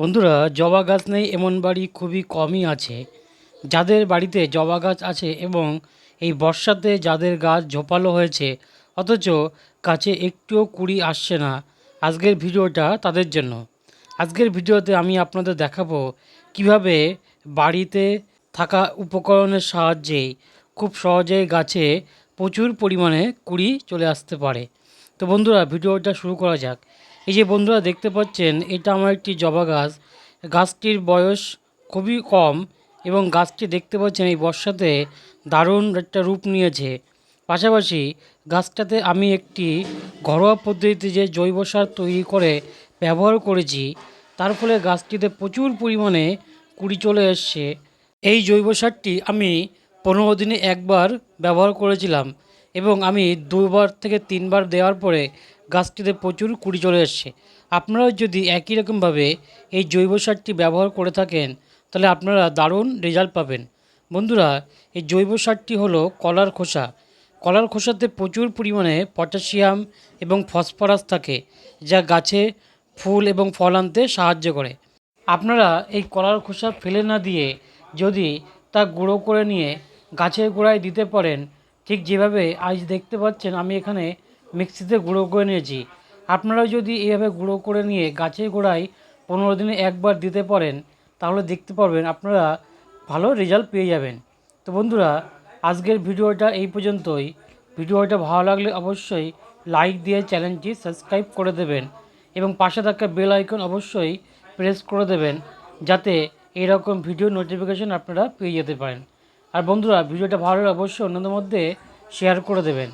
বন্ধুরা, জবা গাছ নেই, এমন বাড়ি খুবই কমই আছে। যাদের বাড়িতে জবা গাছ আছে এবং এই বর্ষাতে যাদের গাছ ঝোপালো হয়েছে, অথচ গাছে একটুও কুড়ি আসছে না, আজকের ভিডিওটা তাদের জন্য। আজকের ভিডিওতে আমি আপনাদের দেখাবো কীভাবে বাড়িতে থাকা উপকরণের সাহায্যে খুব সহজেই গাছে প্রচুর পরিমাণে কুড়ি চলে আসতে পারে। তো বন্ধুরা, ভিডিওটা শুরু করা যাক। এই যে বন্ধুরা দেখতে পাচ্ছেন, এটা আমার একটি জবা গাছ। গাছটির বয়স খুবই কম এবং গাছটি দেখতে পাচ্ছেন এই বর্ষাতে দারুণ একটা রূপ নিয়েছে। পাশাপাশি গাছটাতে আমি একটি ঘরোয়া পদ্ধতিতে যে জৈব সার তৈরি করে ব্যবহার করেছি, তার ফলে গাছটিতে প্রচুর পরিমাণে কুড়ি চলে এসছে। এই জৈব সারটি আমি পনেরো দিনে একবার ব্যবহার করেছিলাম এবং আমি দুবার থেকে তিনবার দেওয়ার পরে গাছটিতে প্রচুর কুড়ি চলে এসছে। আপনারাও যদি একই রকমভাবে এই জৈব সারটি ব্যবহার করে থাকেন, তাহলে আপনারা দারুণ রেজাল্ট পাবেন। বন্ধুরা, এই জৈব সারটি হলো কলার খোসা। কলার খোসাতে প্রচুর পরিমাণে পটাশিয়াম এবং ফসফরাস থাকে, যা গাছে ফুল এবং ফল আনতে সাহায্য করে। আপনারা এই কলার খোসা ফেলে না দিয়ে যদি তা গুঁড়ো করে নিয়ে গাছের গোড়ায় দিতে পারেন, ঠিক যেভাবে আজ দেখতে পাচ্ছেন আমি এখানে মিক্সিতে গুঁড়ো করে নিয়েছি। আপনারাও যদি এইভাবে গুঁড়ো করে নিয়ে গাছের গোড়ায় পনেরো দিনে একবার দিতে পারেন, তাহলে দেখতে পারবেন আপনারা ভালো রেজাল্ট পেয়ে যাবেন। তো বন্ধুরা, আজকের ভিডিওটা এই পর্যন্তই। ভিডিওটা ভালো লাগলে অবশ্যই লাইক দিয়ে চ্যানেলটি সাবস্ক্রাইব করে দেবেন এবং পাশে থাকা বেল আইকন অবশ্যই প্রেস করে দেবেন যাতে এরকম ভিডিও নোটিফিকেশন আপনারা পেয়ে যেতে পারেন। আর বন্ধুরা, ভিডিওটা ভালো লাগলে অবশ্যই অন্যদের মধ্যে শেয়ার করে দেবেন।